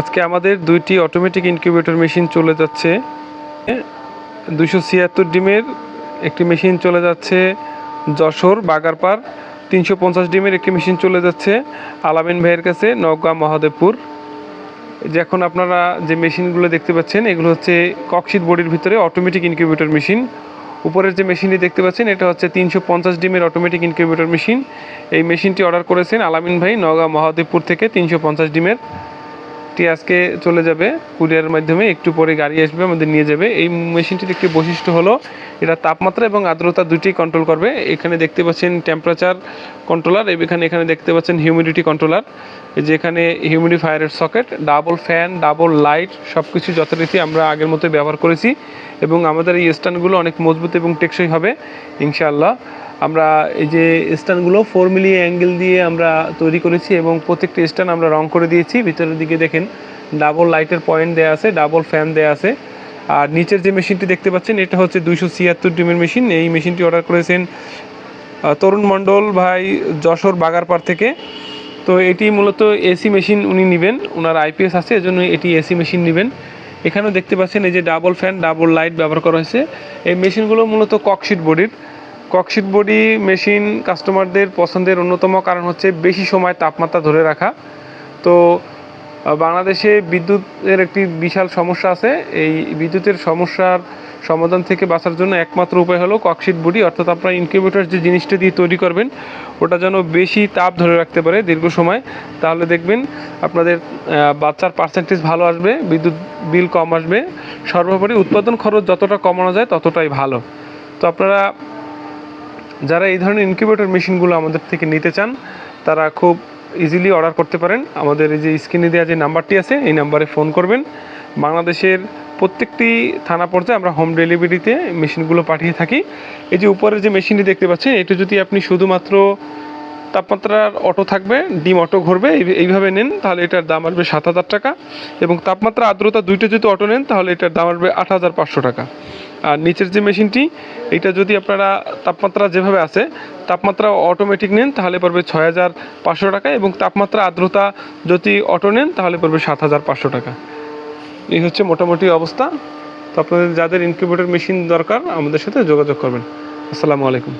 আজকে আমাদের দুইটি অটোমেটিক ইনকিউবেটর মেশিন চলে যাচ্ছে। দুশো ছিয়াত্তর ডিমের একটি মেশিন চলে যাচ্ছে। যশোর বাগারপাড় তিনশো পঞ্চাশ ডিমের একটি মেশিন চলে যাচ্ছে। আলামিন ভাইয়ের কাছে নওগাঁ মহাদেবপুর। যে এখন আপনারা যে মেশিনগুলো দেখতে পাচ্ছেন, এগুলো হচ্ছে ককশিট বডির ভিতরে অটোমেটিক ইনকিউবেটর মেশিন উপরের যে মেশিনটি দেখতে পাচ্ছেন, এটা হচ্ছে তিনশো পঞ্চাশ ডিমের অটোমেটিক ইনকিউবেটর মেশিন এই মেশিনটি অর্ডার করেছেন আলামিন ভাই নওগাঁ মহাদেবপুর থেকে তিনশো পঞ্চাশ ডিমের। টি আজকে চলে যাবে কুরিয়ারের মাধ্যমে, একটু পরে গাড়ি আসবে, আমাদের নিয়ে যাবে। এই মেশিনটির একটি বৈশিষ্ট্য হলো, এটা তাপমাত্রা এবং আর্দ্রতা দুটি কন্ট্রোল করবে। এখানে দেখতে পাচ্ছেন টেম্পারেচার কন্ট্রোলার এখানে এখানে দেখতে পাচ্ছেন হিউমিডিটি কন্ট্রোলার এই যে এখানে হিউমিডিফায়ারের socket double fan double light সব কিছু যথারীতি আমরা আগের মতো ব্যবহার করেছি। এবং আমাদের এই স্ট্যান্ডগুলো অনেক মজবুত এবং টেকসই হবে, ইনশাআল্লাহ। আমরা এই যে স্ট্যান্ডগুলো ফোর মিলি অ্যাঙ্গেল দিয়ে আমরা তৈরি করেছি এবং প্রত্যেকটি স্ট্যান্ড আমরা রং করে দিয়েছি। ভিতরের দিকে দেখেন ডাবল লাইটের পয়েন্ট দেওয়া আছে ডাবল ফ্যান দেওয়া আছে। আর নিচের যে মেশিনটি দেখতে পাচ্ছেন, এটা হচ্ছে দুইশো ছিয়াত্তর ডিমের মেশিন এই মেশিনটি অর্ডার করেছেন তরুণ মণ্ডল ভাই যশোর বাগারপাড় থেকে। তো এটি মূলত এসি মেশিন উনি নেবেন ওনার আইপিএস আছে, এজন্য এটি এসি মেশিন নেবেন। এখানেও দেখতে পাচ্ছেন এই যে ডাবল ফ্যান ডাবল লাইট ব্যবহার করা হয়েছে। এই মেশিনগুলো মূলত ককশিট বডির ককশিট বডি মেশিন কাস্টমারদের পছন্দের অন্যতম কারণ হচ্ছে বেশি সময় তাপমাত্রা ধরে রাখা। তো বাংলাদেশে বিদ্যুতের একটি বিশাল সমস্যা আছে। এই বিদ্যুতের সমস্যার সমাধান থেকে বাঁচার জন্য একমাত্র উপায় হলো ককশিট বডি, অর্থাৎ আপনার ইনকিউবেটর যে জিনিসটা দিয়ে তৈরি করবেন, ওটা যেন বেশি তাপ ধরে রাখতে পারে দীর্ঘ সময়। তাহলে দেখবেন আপনাদের বাচ্চার পার্সেন্টেজ ভালো আসবে, বিদ্যুৎ বিল কম আসবে। সর্বোপরি উৎপাদন খরচ যতটা কমানো যায় ততটাই ভালো। তো আপনারা যারা এই ধরনের ইনকিউবেটর মেশিনগুলো আমাদের থেকে নিতে চান, তারা খুব ইজিলি অর্ডার করতে পারেন। আমাদের এই যে স্ক্রিনে দেওয়া যে নাম্বারটি আছে, এই নাম্বারে ফোন করবেন। বাংলাদেশের প্রত্যেকটি থানা পর্যায়ে আমরা হোম ডেলিভারিতে মেশিনগুলো পাঠিয়ে থাকি। এই যে উপরের যে মেশিনটি দেখতে পাচ্ছেন, এটা যদি আপনি শুধুমাত্র তাপমাত্রার অটো থাকবে, ডিম অটো ঘুরবে, এই- এইভাবে নেন, তাহলে এটার দাম আসবে সাত হাজার টাকা। এবং তাপমাত্রা আর্দ্রতা দুইটা যদি অটো নেন, তাহলে এটার দাম আসবে আট হাজার পাঁচশো টাকা। আর নিচের যে মেশিনটি, এটা যদি আপনারা তাপমাত্রা যেভাবে আছে, তাপমাত্রা অটোমেটিক নেন, তাহলে পড়বে ছয় হাজার পাঁচশো টাকা এবং তাপমাত্রা আর্দ্রতা যদি অটো নেন, তাহলে পড়বে সাত হাজার পাঁচশো টাকা। এই হচ্ছে মোটামুটি অবস্থা। তো আপনাদের যাদের ইনকিউবেটর মেশিন দরকার, আমাদের সাথে যোগাযোগ করবেন। আসসালামু আলাইকুম।